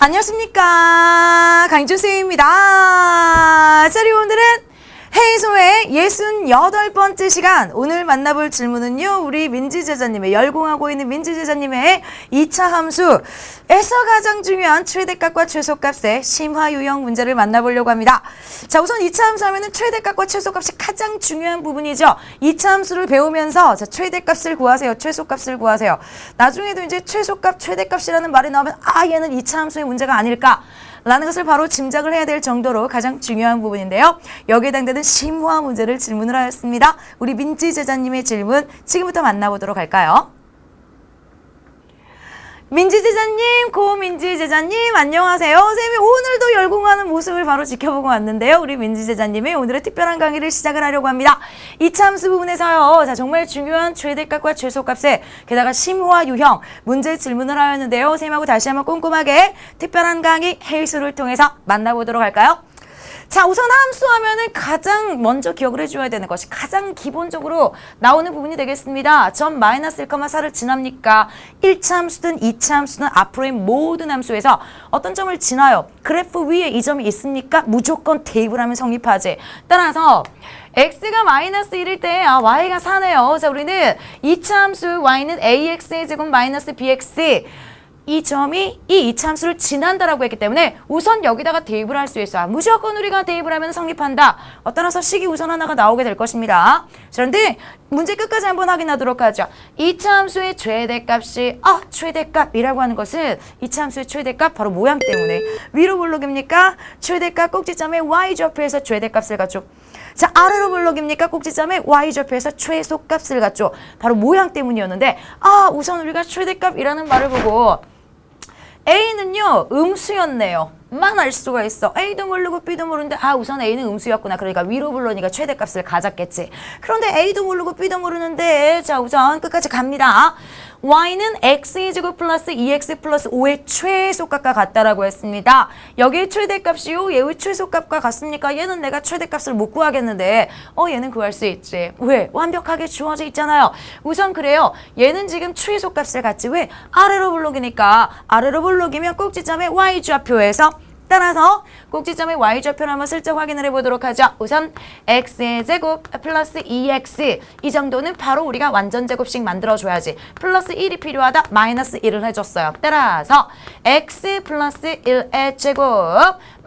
안녕하십니까. 강준수입니다. 자, 그리고 오늘은 해소의 68번째 시간. 오늘 만나볼 질문은요, 우리 민지 제자님의, 열공하고 있는 민지 제자님의 2차 함수에서 가장 중요한 최대값과 최소값의 심화 유형 문제를 만나보려고 합니다. 자, 우선 2차 함수 하면은 최대값과 최소값이 가장 중요한 부분이죠. 2차 함수를 배우면서 자, 최대값을 구하세요. 최소값을 구하세요. 나중에도 이제 최소값, 최대값이라는 말이 나오면 아, 얘는 2차 함수의 문제가 아닐까? 라는 것을 바로 짐작을 해야 될 정도로 가장 중요한 부분인데요. 여기에 해당되는 심화 문제를 질문을 하였습니다. 우리 민지 제자님의 질문 지금부터 만나보도록 할까요? 민지 제자님, 고민지 제자님, 안녕하세요. 쌤이 오늘도 열공하는 모습을 바로 지켜보고 왔는데요. 우리 민지 제자님의 오늘의 특별한 강의를 시작을 하려고 합니다. 이참수 부분에서요. 자, 정말 중요한 최대값과 최소값에 게다가 심화 유형 문제 질문을 하였는데요. 쌤하고 다시 한번 꼼꼼하게 특별한 강의 해수를 통해서 만나보도록 할까요? 자, 우선 함수하면은 가장 먼저 기억을 해줘야 되는 것이 가장 기본적으로 나오는 부분이 되겠습니다. 점 마이너스 1,4를 지납니까? 1차 함수든 2차 함수든 앞으로의 모든 함수에서 어떤 점을 지나요? 그래프 위에 이 점이 있습니까? 무조건 대입을 하면 성립하지. 따라서 x가 마이너스 1일 때 아, y가 4네요. 자, 우리는 2차 함수 y는 ax의 제곱 마이너스 bx 이 점이 이 이참수를 지난다라고 했기 때문에 우선 여기다가 대입을 할 수 있어요. 무조건 우리가 대입을 하면 성립한다. 어, 따라서 식이 우선 하나가 나오게 될 것입니다. 그런데 문제 끝까지 한번 확인하도록 하죠. 이참수의 최대값이 아 최대값이라고 하는 것은 이참수의 최대값 바로 모양 때문에 위로 볼록입니까? 최대값 꼭지점에 y좌표에서 최대값을 갖죠. 자 아래로 볼록입니까? 꼭지점에 y좌표에서 최소값을 갖죠. 바로 모양 때문이었는데 아 우선 우리가 최대값이라는 말을 보고 A는요 음수였네요. 만알 수가 있어. A도 모르고 B도 모르는데 아 우선 A는 음수였구나. 그러니까 위로 불러니까 최대값을 가졌겠지. 그런데 A도 모르고 B도 모르는데 자 우선 끝까지 갑니다. Y는 x 제곱 플러스 2x 플러스 5의 최소값과 같다라고 했습니다. 여기에 최대값이요. 얘의 최소값과 같습니까? 얘는 내가 최대값을 못 구하겠는데 어 얘는 구할 수 있지. 왜? 완벽하게 주어져 있잖아요. 우선 그래요. 얘는 지금 최소값을 갖지. 왜? 아래로 블록이니까 아래로 블록이면 꼭지점에 y좌표에서 따라서 꼭지점의 y좌표를 한번 슬쩍 확인을 해보도록 하죠. 우선 x의 제곱 플러스 2x 이 정도는 바로 우리가 완전 제곱식 만들어줘야지. 플러스 1이 필요하다. 마이너스 1을 해줬어요. 따라서 x 플러스 1의 제곱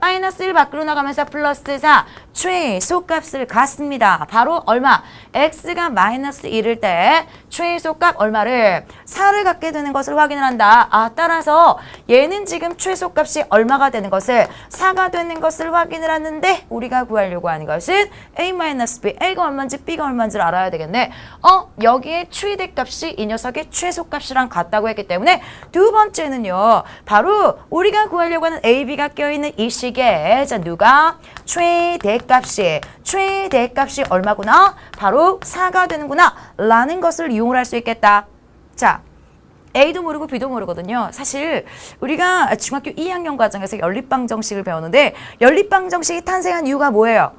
마이너스 1 밖으로 나가면서 플러스 4 최소값을 갖습니다. 바로 얼마? x가 마이너스 1일 때 최소값 얼마를 4를 갖게 되는 것을 확인을 한다. 아 따라서 얘는 지금 최소값이 얼마가 되는 것을 4가 되는 것을 확인을 하는데 우리가 구하려고 하는 것은 a-b a가 얼마인지 b가 얼마인지를 알아야 되겠네. 어 여기에 최대 값이 이 녀석의 최소값이랑 같다고 했기 때문에 두 번째는요. 바로 우리가 구하려고 하는 a, b가 껴있는 이 식. 이게 자 누가? 최대값이. 최대값이 얼마구나? 바로 4가 되는구나. 라는 것을 이용을 할 수 있겠다. 자 A도 모르고 B도 모르거든요. 사실 우리가 중학교 2학년 과정에서 연립방정식을 배우는데 연립방정식이 탄생한 이유가 뭐예요?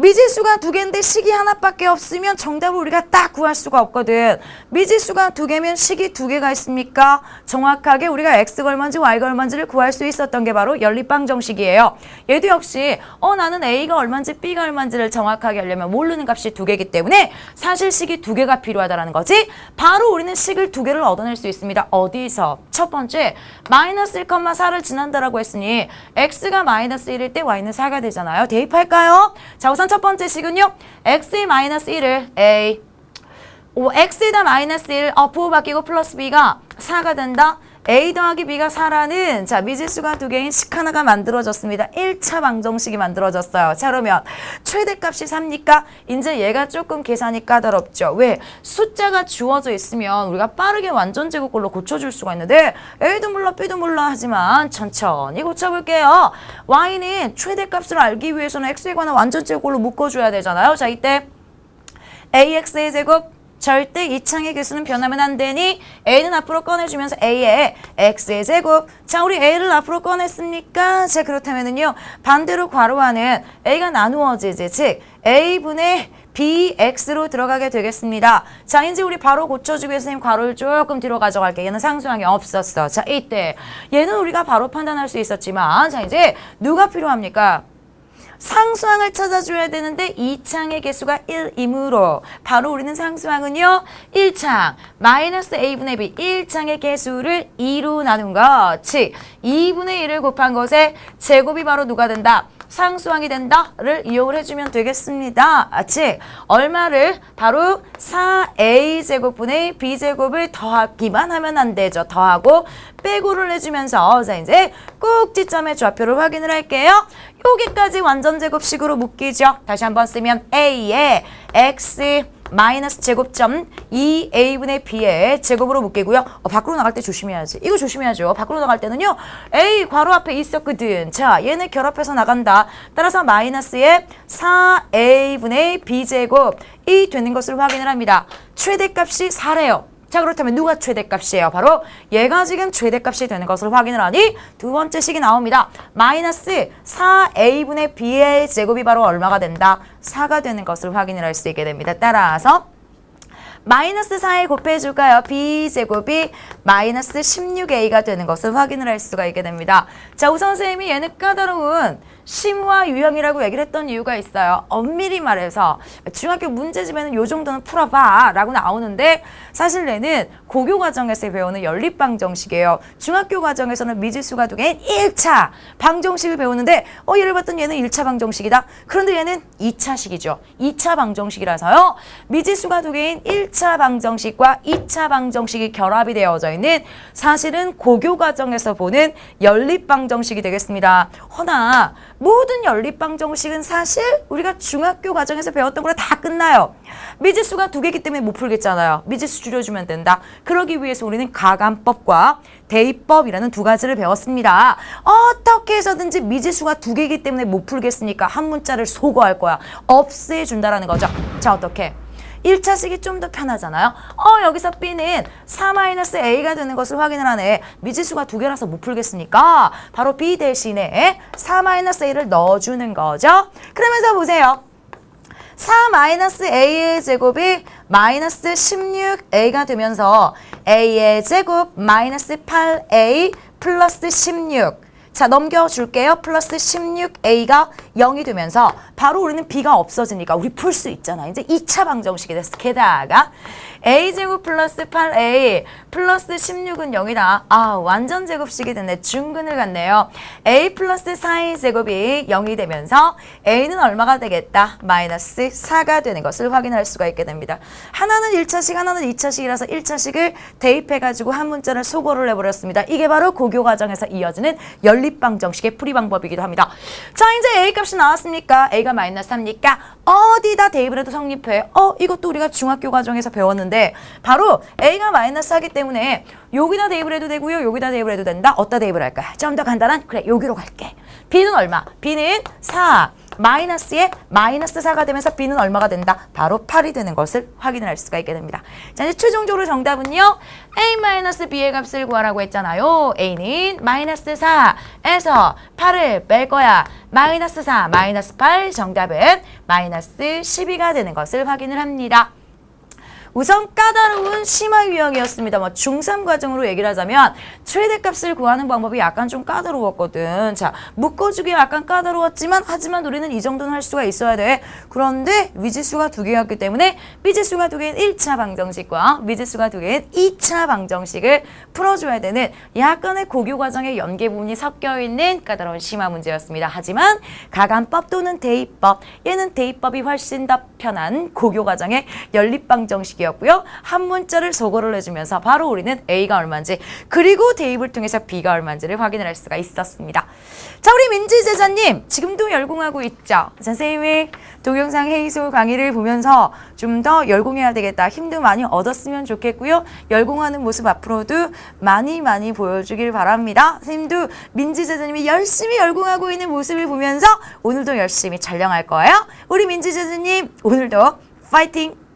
미지수가 두 개인데 식이 하나밖에 없으면 정답을 우리가 딱 구할 수가 없거든. 미지수가 두 개면 식이 두 개가 있습니까? 정확하게 우리가 x가 얼마인지 y가 얼마인지를 구할 수 있었던 게 바로 연립방 정식이에요. 얘도 역시 어 나는 a가 얼마인지 b가 얼마인지를 정확하게 하려면 모르는 값이 두 개이기 때문에 사실 식이 두 개가 필요하다는 거지. 바로 우리는 식을 두 개를 얻어낼 수 있습니다. 어디서? 첫 번째 마이너스 1,4를 지난다라고 했으니 x가 마이너스 1일 때 y는 4가 되잖아요. 대입할까요? 자 우선 첫 번째 식은요. x 마이너스 1을 a 오, x에다 마이너스 1 어, 부호 바뀌고 플러스 b가 4가 된다. A 더하기 b가 4라는 자 미지수가 두 개인 식 하나가 만들어졌습니다. 1차 방정식이 만들어졌어요. 자 그러면 최대값이 3니까 이제 얘가 조금 계산이 까다롭죠. 왜? 숫자가 주어져 있으면 우리가 빠르게 완전 제곱꼴로 고쳐줄 수가 있는데 a도 몰라 b도 몰라 하지만 천천히 고쳐볼게요. y는 최대값을 알기 위해서는 x에 관한 완전 제곱꼴로 묶어줘야 되잖아요. 자 이때 ax의 제곱 절대 이창의 개수는 변하면 안 되니 a는 앞으로 꺼내주면서 a의 x의 제곱 자 우리 a를 앞으로 꺼냈습니까? 자 그렇다면은요 반대로 괄호 안은 a가 나누어지지 즉 a분의 bx로 들어가게 되겠습니다. 자, 이제 우리 바로 고쳐주기 위해서 괄호를 조금 뒤로 가져갈게. 얘는 상수항이 없었어. 자, 이때 얘는 우리가 바로 판단할 수 있었지만 자, 이제 누가 필요합니까? 상수항을 찾아줘야 되는데 이 창의 개수가 1이므로 바로 우리는 상수항은요 1창 마이너스 a분의 b 1창의 개수를 2로 나눈 것즉 2분의 1을 곱한 것에 제곱이 바로 누가 된다? 상수항이 된다를 이용을 해주면 되겠습니다. 아, 즉 얼마를 바로 4a제곱분의 b제곱을 더하기만 하면 안 되죠. 더하고 빼고를 해주면서 자 이제 꼭지점의 좌표를 확인을 할게요. 여기까지 완전 제곱식으로 묶이죠. 다시 한번 쓰면 a의 x 마이너스 제곱점 2a분의 b의 제곱으로 묶이고요. 어, 밖으로 나갈 때 조심해야지. 이거 조심해야죠. 밖으로 나갈 때는요. a 괄호 앞에 있었거든. 자, 얘네 결합해서 나간다. 따라서 마이너스의 4a분의 b제곱 이 되는 것을 확인을 합니다. 최대값이 4래요. 자 그렇다면 누가 최대값이에요? 바로 얘가 지금 최대값이 되는 것을 확인을 하니 두 번째 식이 나옵니다. 마이너스 4a분의 b의 제곱이 바로 얼마가 된다? 4가 되는 것을 확인을 할 수 있게 됩니다. 따라서 마이너스 4에 곱해줄까요? b제곱이 마이너스 16a가 되는 것을 확인을 할 수가 있게 됩니다. 자 우선 선생님이 얘는 까다로운 심화 유형이라고 얘기를 했던 이유가 있어요. 엄밀히 말해서 중학교 문제집에는 요 정도는 풀어봐 라고 나오는데 사실 얘는 고교 과정에서 배우는 연립방정식이에요. 중학교 과정에서는 미지수가 두 개인 1차 방정식을 배우는데 어 얘를 봤더니 얘는 1차 방정식이다. 그런데 얘는 2차식이죠. 2차 방정식이라서요. 미지수가 두 개인 1차 방정식과 2차 방정식이 결합이 되어져 있는 사실은 고교 과정에서 보는 연립 방정식이 되겠습니다. 허나 모든 연립방 정식은 사실 우리가 중학교 과정에서 배웠던 거랑 다 끝나요. 미지수가 두 개이기 때문에 못 풀겠잖아요. 미지수 줄여주면 된다. 그러기 위해서 우리는 가감법과 대입법이라는 두 가지를 배웠습니다. 어떻게 해서든지 미지수가 두 개이기 때문에 못 풀겠으니까 한 문자를 소거할 거야. 없애준다라는 거죠. 자, 어떻게? 1차식이 좀 더 편하잖아요. 어, 여기서 B는 4-A가 되는 것을 확인을 하네. 미지수가 두 개라서 못 풀겠으니까 바로 B 대신에 4-A를 넣어주는 거죠. 그러면서 보세요. 4-A의 제곱이 마이너스 16A가 되면서 A의 제곱 마이너스 8A 플러스 16 자, 넘겨줄게요. 플러스 16a가 0이 되면서 바로 우리는 b가 없어지니까 우리 풀 수 있잖아. 이제 2차 방정식이 됐어. 게다가 a제곱 플러스 8a 플러스 16은 0이다. 아, 완전 제곱식이 됐네. 중근을 갔네요. a 플러스 4의 제곱이 0이 되면서 a는 얼마가 되겠다? 마이너스 4가 되는 것을 확인할 수가 있게 됩니다. 하나는 1차식, 하나는 2차식이라서 1차식을 대입해가지고 한 문자를 소거를 해버렸습니다. 이게 바로 고교 과정에서 이어지는 연립방정식의 풀이 방법이기도 합니다. 자, 이제 a 값이 나왔습니까? a가 마이너스 3니까 어디다 대입을 해도 성립해. 어, 이것도 우리가 중학교 과정에서 배웠는데 바로 a가 마이너스 하기 때문에 여기다 대입을 해도 되고요. 여기다 대입을 해도 된다. 어디다 대입을 할까? 좀 더 간단한 그래 여기로 갈게. b는 얼마? b는 4. 마이너스에 마이너스 4가 되면서 b는 얼마가 된다? 바로 8이 되는 것을 확인을 할 수가 있게 됩니다. 자, 이제 최종적으로 정답은요. a-b의 값을 구하라고 했잖아요. a는 마이너스 4에서 8을 뺄 거야. 마이너스 4, 마이너스 8 정답은 마이너스 12가 되는 것을 확인을 합니다. 우선 까다로운 심화 유형이었습니다. 뭐 중3 과정으로 얘기를 하자면 최대값을 구하는 방법이 약간 좀 까다로웠거든. 자, 묶어주기 약간 까다로웠지만 하지만 우리는 이 정도는 할 수가 있어야 돼. 그런데 미지수가 두 개였기 때문에 미지수가 두 개인 1차 방정식과 미지수가 두 개인 2차 방정식을 풀어줘야 되는 약간의 고교 과정의 연계 부분이 섞여 있는 까다로운 심화 문제였습니다. 하지만 가감법 또는 대입법, 얘는 대입법이 훨씬 더 편한 고교 과정의 연립 방정식이었 고요. 한 문자를 소거를 해주면서 바로 우리는 A가 얼마인지 그리고 대입을 통해서 B가 얼마인지를 확인을 할 수가 있었습니다. 자, 우리 민지 제자님 지금도 열공하고 있죠? 선생님이 동영상 회의소 강의를 보면서 좀 더 열공해야 되겠다. 힘도 많이 얻었으면 좋겠고요. 열공하는 모습 앞으로도 많이 많이 보여주길 바랍니다. 선생님도 민지 제자님이 열심히 열공하고 있는 모습을 보면서 오늘도 열심히 촬영할 거예요. 우리 민지 제자님 오늘도 파이팅!